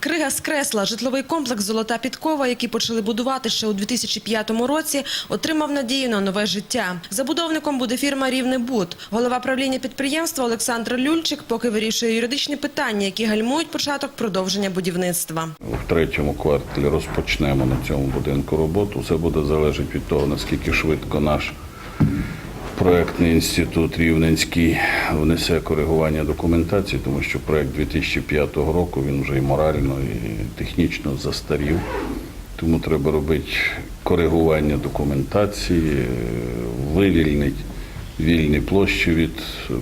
Крига з кресла, житловий комплекс Золота підкова, який почали будувати ще у 2005 році, отримав надію на нове життя. Забудовником буде фірма Рівнебуд. Голова правління підприємства Олександр Люльчик поки вирішує юридичні питання, які гальмують початок продовження будівництва. В третьому кварталі розпочнемо на цьому будинку роботу. Все буде залежати від того, наскільки швидко наш проектний інститут Рівненський внесе коригування документації, тому що проект 2005 року він вже і морально, і технічно застарів. Тому треба робити коригування документації, вивільнити вільні площі від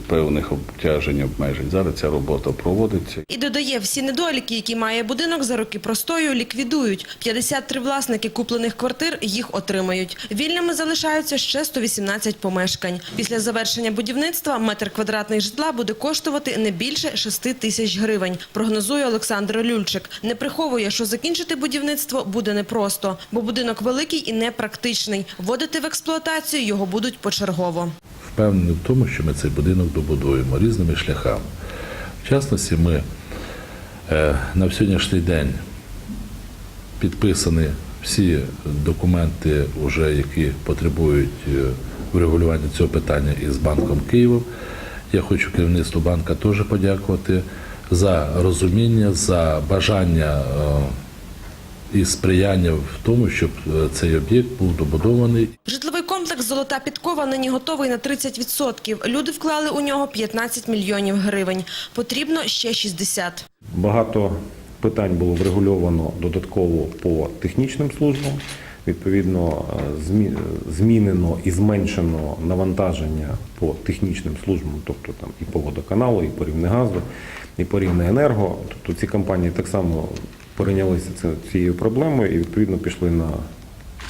певних обтяжень, обмежень. Зараз ця робота проводиться. І додає, всі недоліки, які має будинок за роки простою, ліквідують. 53 власники куплених квартир їх отримають. Вільними залишаються ще 118 помешкань. Після завершення будівництва метр квадратний житла буде коштувати не більше 6 тисяч гривень, прогнозує Олександр Люльчик. Не приховує, що закінчити будівництво буде непросто, бо будинок великий і непрактичний. Вводити в експлуатацію його будуть почергово. Впевнений в тому, що ми цей будинок добудуємо різними шляхами. В частності, ми е, на сьогоднішній день підписані всі документи, уже, які потребують е, врегулювання цього питання із Банком Києвом. Я хочу керівництву банка теж подякувати за розуміння, за бажання е, і сприяння в тому, щоб цей об'єкт був добудований комплекс «Золота підкова» нині готовий на 30%. Люди вклали у нього 15 мільйонів гривень. Потрібно ще 60. Багато питань було врегульовано додатково по технічним службам. Відповідно, е, змінено і зменшено навантаження по технічним службам, тобто там і по водоканалу, і по рівнегазу, і по рівнеенерго. Тобто ці компанії так само перейнялися цією проблемою і відповідно пішли на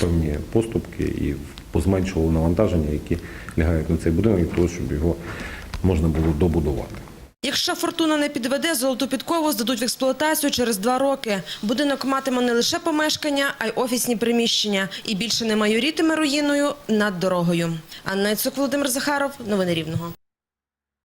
певні поступки і позменшували навантаження, які лягають на цей будинок, для того, щоб його можна було добудувати. Якщо фортуна не підведе, золоту підкову здадуть в експлуатацію через два роки. Будинок матиме не лише помешкання, а й офісні приміщення. І більше не майорітиме руїною над дорогою. Анна Цук, Володимир Захаров. Новини Рівного.